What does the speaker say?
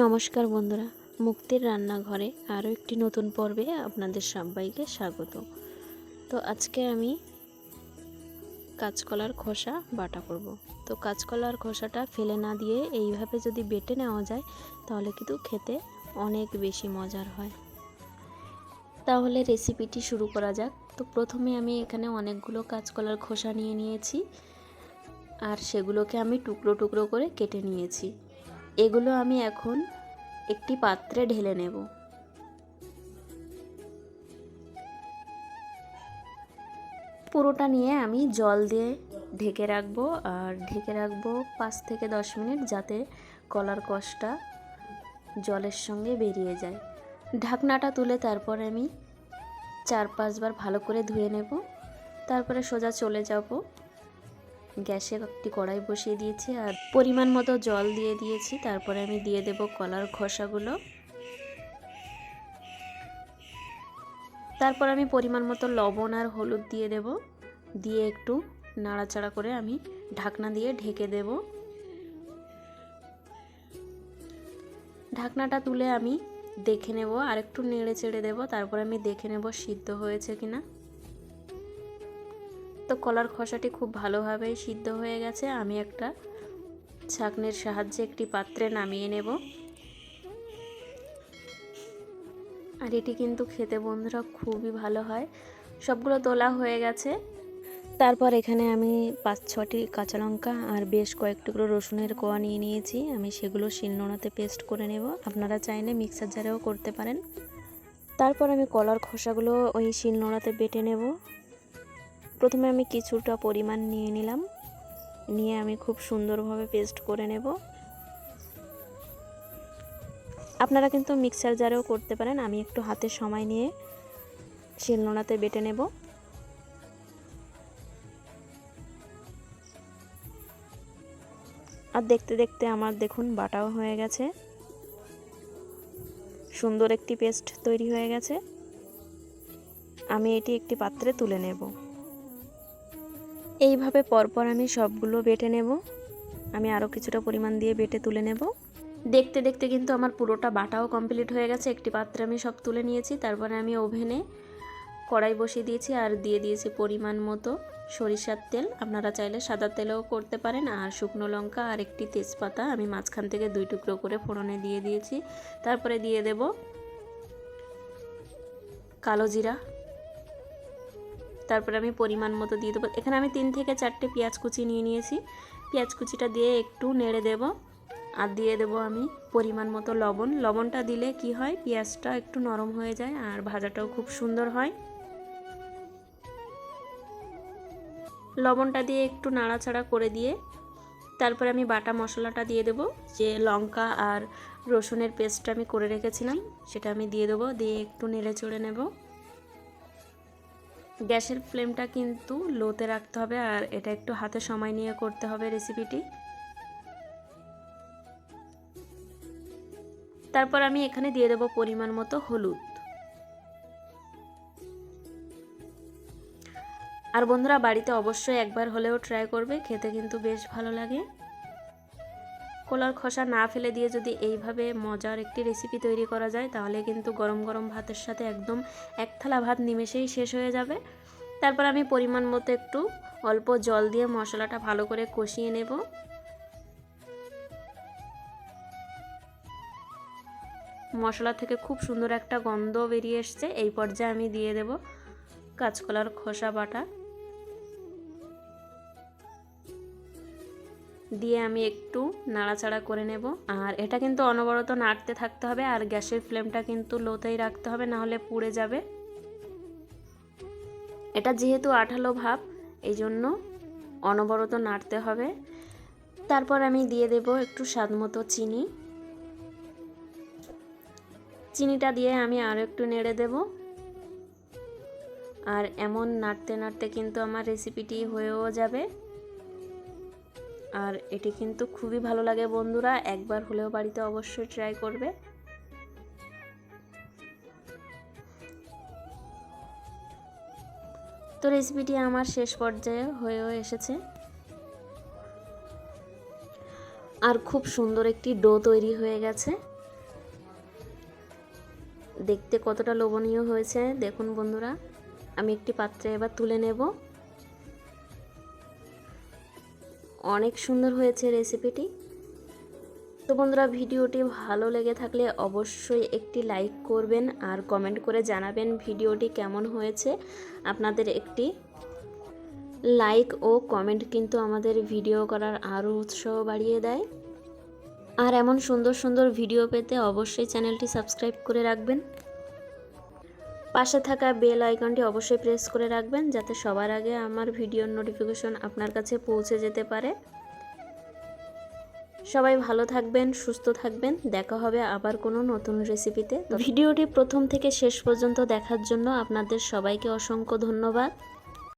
নমস্কার বন্ধুরা, মুক্তির রান্নাঘরে আরও একটি নতুন পর্বে আপনাদের সবাইকে স্বাগত। তো আজকে আমি কাঁচকলার খোসা বাটা করব। তো কাঁচকলার খোসাটা ফেলে না দিয়ে এইভাবে যদি বেটে নেওয়া যায়, তাহলে কিন্তু খেতে অনেক বেশি মজার হয়। তাহলে রেসিপিটি শুরু করা যাক। তো প্রথমে আমি এখানে অনেকগুলো কাঁচকলার খোসা নিয়ে নিয়েছি, আর সেগুলোকে আমি টুকরো টুকরো করে কেটে নিয়েছি। এগুলো আমি এখন একটি পাত্রে ঢেলে নেব। পুরোটা নিয়ে আমি জল দিয়ে ঢেকে রাখব আর ঢেকে রাখব পাঁচ থেকে দশ মিনিট যাতে কলার কষটা জলের সঙ্গে বেরিয়ে যায়। ঢাকনাটা তুলে তারপর আমি চার পাঁচবার ভালো করে ধুয়ে নেব। তারপরে সোজা চলে যাব। গ্যাসে একটি কড়াই বসিয়ে দিয়েছি আর পরিমাণ মতো জল দিয়ে দিয়েছি। তারপরে আমি দিয়ে দেব কলার খোসাগুলো। তারপর আমি পরিমাণ মতো লবণ আর হলুদ দিয়ে দেব। দিয়ে একটু নাড়াচাড়া করে আমি ঢাকনা দিয়ে ঢেকে দেব। ঢাকনাটা তুলে আমি দেখে নেব আর একটু নেড়ে চেড়ে দেবো। তারপর আমি দেখে নেব সিদ্ধ হয়েছে কিনা। তো কলার খোসাটি খুব ভালোভাবেই সিদ্ধ হয়ে গেছে। আমি একটা ছাঁকনির সাহায্যে একটি পাত্রে নামিয়ে নেব। আর এটি কিন্তু খেতে বন্ধুরা খুবই ভালো হয়। সবগুলো তোলা হয়ে গেছে। তারপর এখানে আমি পাঁচ ছটি কাঁচা লঙ্কা আর বেশ কয়েক টুকরো রসুনের কোয়া নিয়ে নিয়েছি। আমি সেগুলো শিলনোড়াতে পেস্ট করে নেব। আপনারা চাইলে মিক্সার জারেও করতে পারেন। তারপর আমি কলার খোসাগুলো ওই শিলনোড়াতে বেটে নেব। প্রথমে আমি কিছুটা পরিমাণ নিয়ে নিলাম। নিয়ে আমি খুব সুন্দরভাবে পেস্ট করে নেব। আপনারা কিন্তু মিক্সার জারেও করতে পারেন। আমি একটু হাতে সময় নিয়ে শিলনোড়াতে বেটে নেব। আর দেখতে দেখতে আমার দেখুন বাটাও হয়ে গেছে। সুন্দর একটি পেস্ট তৈরি হয়ে গেছে। আমি এটি একটি পাত্রে তুলে নেব। এইভাবে পরপর আমি সবগুলো বেটে নেব। আমি আরও কিছুটা পরিমাণ দিয়ে বেটে তুলে নেব। দেখতে দেখতে কিন্তু আমার পুরোটা বাটাও কমপ্লিট হয়ে গেছে। একটি পাত্রে আমি সব তুলে নিয়েছি। তারপরে আমি ওভেনে কড়াই বসিয়ে দিয়েছি আর দিয়ে দিয়েছি পরিমাণ মতো সরিষার তেল। আপনারা চাইলে সাদা তেলেও করতে পারেন আর শুকনো লঙ্কা আর একটি তেজপাতা। আমি মাঝখান থেকে দুই টুকরো করে ফোড়নে দিয়ে দিয়েছি। তারপরে দিয়ে দেব কালো জিরা। তারপরে আমি পরিমাণ মতো দিয়ে দেবো। এখানে আমি তিন থেকে চারটে পেঁয়াজ কুচি নিয়ে নিয়েছি। পেঁয়াজ কুচিটা দিয়ে একটু নেড়ে দেব। আর দিয়ে দেব আমি পরিমাণ মতো লবণ। লবণটা দিলে কি হয়, পেঁয়াজটা একটু নরম হয়ে যায় আর ভাজাটাও খুব সুন্দর হয়। লবণটা দিয়ে একটু নাড়াচাড়া করে দিয়ে তারপরে আমি বাটা মশলাটা দিয়ে দেব। যে লঙ্কা আর রসুনের পেস্টটা আমি করে রেখেছিলাম, সেটা আমি দিয়ে দেবো। দিয়ে একটু নেড়ে চড়ে নেব। গ্যাসের ফ্লেমটা কিন্তু লোতে রাখতে হবে আর এটা একটু হাতে সময় নিয়ে করতে হবে রেসিপিটি। তারপর আমি এখানে দিয়ে দেব পরিমাণ মতো হলুদ। আর বন্ধুরা, বাড়িতে অবশ্যই একবার হলেও ট্রাই করবে, খেতে কিন্তু বেশ ভালো লাগে। কলার খোসা না ফেলে দিয়ে যদি এইভাবে মজার একটি রেসিপি তৈরি করা যায়, তাহলে কিন্তু গরম গরম ভাতের সাথে একদম এক থালা ভাত নিমেষেই শেষ হয়ে যাবে। তারপর আমি পরিমাণ মতো একটু অল্প জল দিয়ে মশলাটা ভালো করে কষিয়ে নেব। মশলা থেকে খুব সুন্দর একটা গন্ধ বেরিয়ে এসছে, এই পর্যায়ে আমি দিয়ে দেব কাঁচকলার খোসা বাটা। দিয়ে আমি একটু নাড়াচাড়া করে নেব। আর এটা কিন্তু অনবরত নাড়তে থাকতে হবে আর গ্যাসের ফ্লেমটা কিন্তু লোতেই রাখতে হবে নাহলে পুড়ে যাবে। এটা যেহেতু আঠালো ভাব এই জন্য অনবরত নাড়তে হবে। তারপর আমি দিয়ে দেব একটু স্বাদ মতো চিনি। চিনিটা দিয়ে আমি আরও একটু নেড়ে দেব। আর এমন নাড়তে নাড়তে কিন্তু আমার রেসিপিটি হয়েও যাবে। আর এটি কিন্তু খুবই ভালো লাগে বন্ধুরা, একবার হলেও বাড়িতে অবশ্যই ট্রাই করবে। তো রেসিপিটি আমার শেষ পর্যায়ে হয়েও এসেছে। আর খুব সুন্দর একটি ডো তৈরি হয়ে গেছে। দেখতে কতটা লোভনীয় হয়েছে, দেখুন বন্ধুরা। আমি একটি পাত্রে এবার তুলে নেব। অনেক সুন্দর হয়েছে রেসিপিটি তো বন্ধুরা, ভিডিওটি ভালো লেগে থাকলে অবশ্যই একটি লাইক করবেন আর কমেন্ট করে জানাবেন ভিডিওটি কেমন হয়েছে। আপনাদের একটি লাইক ও কমেন্ট কিন্তু আমাদের ভিডিও করার আরও উৎসাহ বাড়িয়ে দেয়। আর এমন সুন্দর সুন্দর ভিডিও পেতে অবশ্যই চ্যানেলটি সাবস্ক্রাইব করে রাখবেন। পাশে থাকা বেল আইকনটি অবশ্যই প্রেস করে রাখবেন যাতে সবার আগে আমার ভিডিওর নোটিফিকেশন আপনার কাছে পৌঁছে যেতে পারে। সবাই ভালো থাকবেন, সুস্থ থাকবেন। দেখা হবে আবার কোনো নতুন রেসিপিতে ভিডিওটি প্রথম থেকে শেষ পর্যন্ত দেখার জন্য আপনাদের সবাইকে অসংখ্য ধন্যবাদ।